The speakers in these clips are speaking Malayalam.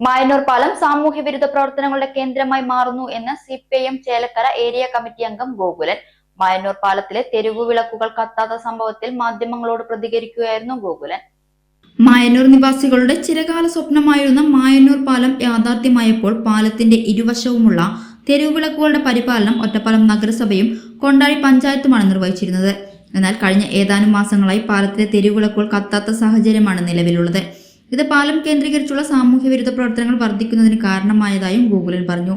മായന്നൂർ പാലം സാമൂഹ്യ വിരുദ്ധ പ്രവർത്തനങ്ങളുടെ കേന്ദ്രമായി മാറുന്നു എന്ന് C P I M Chelakkara area committee അംഗം ഗോകുലൻ. മായന്നൂർ പാലത്തിലെ തെരുവു വിളക്കുകൾ കത്താത്ത സംഭവത്തിൽ മാധ്യമങ്ങളോട് പ്രതികരിക്കുകയായിരുന്നു ഗോകുലൻ. മായന്നൂർ നിവാസികളുടെ ചിരകാല സ്വപ്നമായിരുന്ന മായന്നൂർ പാലം യാഥാർത്ഥ്യമായപ്പോൾ പാലത്തിന്റെ ഇരുവശവുമുള്ള തെരുവുവിളക്കുകളുടെ പരിപാലനം ഒറ്റപ്പാലം നഗരസഭയും കൊണ്ടാഴി പഞ്ചായത്തുമാണ് നിർവഹിച്ചിരുന്നത്. എന്നാൽ കഴിഞ്ഞ ഏതാനും മാസങ്ങളായി പാലത്തിലെ തെരുവുവിളക്കുകൾ കത്താത്ത സാഹചര്യമാണ് നിലവിലുള്ളത്. ഇത് പാലം കേന്ദ്രീകരിച്ചുള്ള സാമൂഹ്യ വിരുദ്ധ പ്രവർത്തനങ്ങൾ വർദ്ധിക്കുന്നതിന് കാരണമായതായും ഗോകുലൻ പറഞ്ഞു.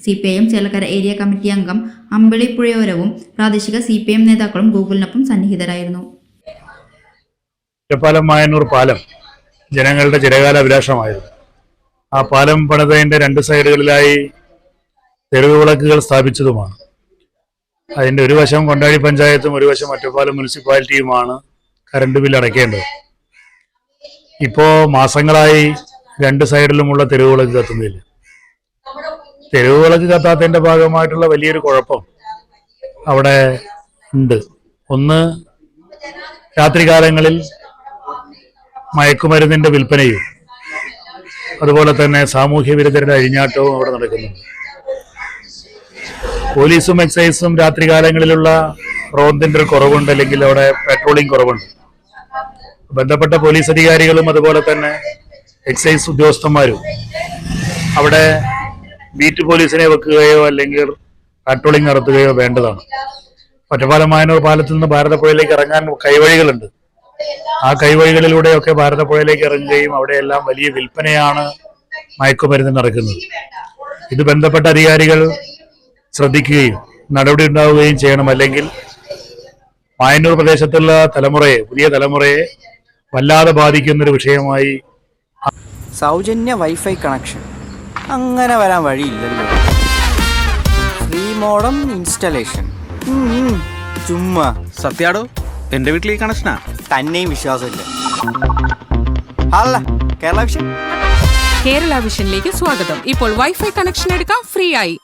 C P M Chelakkara area committee അംഗം അമ്പിളി പുഴയോരവും പ്രാദേശിക സി പി എം നേതാക്കളും ഗോകുലിനൊപ്പം സന്നിഹിതരായിരുന്നു. ഒറ്റപ്പാലം മായന്നൂർ പാലം ജനങ്ങളുടെ ചിരകാല അഭിലാഷമായിരുന്നു ആ പാലം പണിതതിന്റെ രണ്ട് സൈഡുകളിലായി തെരുവ് വിളക്കുകൾ സ്ഥാപിച്ചതുമാണ്. അതിന്റെ ഒരു വശം കൊണ്ടാടി പഞ്ചായത്തും ഒരു വശം ഒറ്റപ്പാലം മുനിസിപ്പാലിറ്റിയുമാണ് കറണ്ട് ബില്ല് അടയ്ക്കേണ്ടത് ഇപ്പോ മാസങ്ങളായി രണ്ട് സൈഡിലുമുള്ള തെരുവുകളൊക്കെ കത്തുന്നില്ല തെരുവുകളൊക്കെ കത്താത്തതിന്റെ ഭാഗമായിട്ടുള്ള വലിയൊരു കുഴപ്പം അവിടെ ഉണ്ട്. ഒന്ന് രാത്രികാലങ്ങളിൽ മയക്കുമരുന്നിന്റെ വിൽപ്പനയും അതുപോലെ തന്നെ സാമൂഹ്യ വിരുദ്ധരുടെ അഴിഞ്ഞാട്ടവും അവിടെ നടക്കുന്നുണ്ട്. പോലീസും എക്സൈസും രാത്രികാലങ്ങളിലുള്ള റോന്തിന്റെ ഒരു കുറവുണ്ട് അല്ലെങ്കിൽ അവിടെ പെട്രോളിംഗ് കുറവുണ്ട്. ബന്ധപ്പെട്ട പോലീസ് അധികാരികളും അതുപോലെ തന്നെ എക്സൈസ് ഉദ്യോഗസ്ഥന്മാരും അവിടെ ബീറ്റ് പോലീസിനെ വെക്കുകയോ അല്ലെങ്കിൽ പാട്രോളിംഗ് നടത്തുകയോ വേണ്ടതാണ്. ഒറ്റപ്പാലം മായനൂർ പാലത്തിൽ നിന്ന് ഭാരതപ്പുഴയിലേക്ക് ഇറങ്ങാൻ കൈവഴികളുണ്ട്. ആ കൈവഴികളിലൂടെയൊക്കെ ഭാരതപ്പുഴയിലേക്ക് ഇറങ്ങുകയും അവിടെയെല്ലാം വലിയ വിൽപ്പനയാണ് മയക്കുമരുന്ന് നടക്കുന്നത്. ഇത് ബന്ധപ്പെട്ട അധികാരികൾ ശ്രദ്ധിക്കുകയും നടപടി ഉണ്ടാവുകയും ചെയ്യണം. അല്ലെങ്കിൽ മായന്നൂർ പ്രദേശത്തുള്ള തലമുറയെ പുതിയ തലമുറയെ വല്ലാതെ ബാധിക്കുന്ന ഒരു വിഷയമായി സൗജന്യ വൈഫൈ കണക്ഷൻ. അങ്ങനെ വരാൻ വഴിയില്ലല്ലോ. ഫ്രീ മോഡം ഇൻസ്റ്റലേഷൻ ചുമ്മാ. സത്യാടോ എന്റെ വീട്ടിൽ ഈ കണക്ഷനാ? തന്നെയും വിശ്വാസമില്ല. അല്ല കേരള വിഷൻ. കേരള വിഷനിലേക്ക് സ്വാഗതം. ഇപ്പോൾ വൈഫൈ കണക്ഷൻ എടുക്കാം ഫ്രീ ആയി.